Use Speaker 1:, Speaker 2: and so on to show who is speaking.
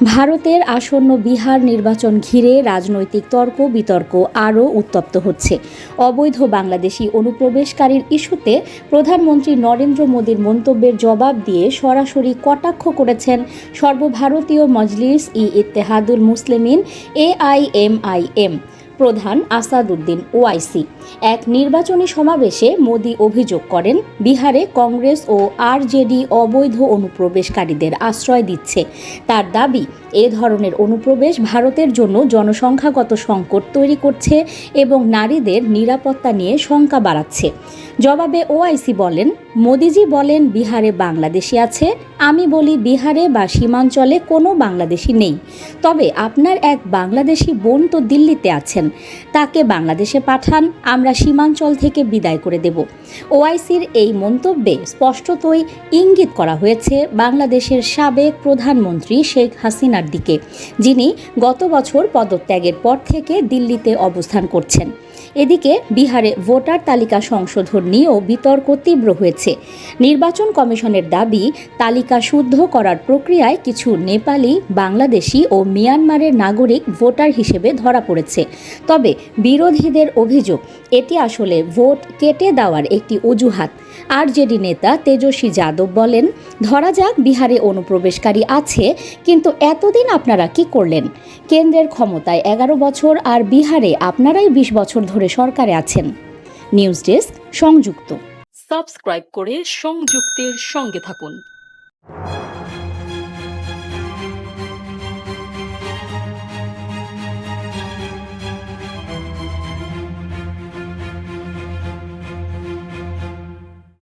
Speaker 1: ভারতের আসন্ন বিহার নির্বাচন ঘিরে রাজনৈতিক তর্ক, বিতর্ক আরও উত্তপ্ত হচ্ছে। অবৈধ বাংলাদেশি অনুপ্রবেশকারীর ইস্যুতে প্রধানমন্ত্রী নরেন্দ্র মোদীর মন্তব্যের জবাব দিয়ে সরাসরি কটাক্ষ করেছেন সর্বভারতীয় মজলিস ই ইত্তেহাদুল মুসলিমিন এআইএমআইএম প্রধান আসাদুদ্দিন ওআইসি এক নির্বাচনী সমাবেশে মোদী অভিযোগ করেন, বিহারে কংগ্রেস ও আরজেডি অবৈধ অনুপ্রবেশকারীদের আশ্রয় দিচ্ছে। তার দাবি, এ ধরনের অনুপ্রবেশ ভারতের জন্য জনসংখ্যাগত সংকট তৈরি করছে এবং নারীদের নিরাপত্তা নিয়ে শঙ্কা বাড়াচ্ছে। জবাবে ওআইসি বলেন, মোদিজি বলেন, বিহারে বাংলাদেশি আছে, আমি বলি বিহারে বা সীমাঞ্চলে কোনো বাংলাদেশি নেই। তবে আপনার এক বাংলাদেশি বোন তো দিল্লিতে আছেন, তাকে বাংলাদেশে পাঠান, আমরা সীমাঞ্চল থেকে বিদায় করে দেব। ওআইসির এই মন্তব্যে স্পষ্টতই ইঙ্গিত করা হয়েছে বাংলাদেশের সাবেক প্রধানমন্ত্রী শেখ হাসিনার দিকে, যিনি গত বছর পদত্যাগের পর থেকে দিল্লিতে অবস্থান করছেন। এদিকে বিহারে ভোটার তালিকা সংশোধন নিয়েও বিতর্ক তীব্র হয়েছে। নির্বাচন কমিশনের দাবি, তালিকা শুদ্ধ করার প্রক্রিয়ায় কিছু নেপালি, বাংলাদেশি ও মিয়ানমারের নাগরিক ভোটার হিসেবে ধরা পড়েছে। তবে বিরোধীদের অভিযোগ, এটি আসলে ভোট কেটে দেওয়ার একটি অজুহাত। আরজেডি নেতা তেজস্বী যাদব বলেন, ধরা যাক বিহারে অনুপ্রবেশকারী আছে, কিন্তু এতদিন আপনারা কি করলেন? কেন্দ্রের ক্ষমতায় এগারো বছর আর বিহারে আপনারাই বিশ বছর ধরে সরকারে আছেন। নিউজ ডেস্ক সংযুক্ত।
Speaker 2: সাবস্ক্রাইব করে সংযুক্তের সঙ্গে থাকুন।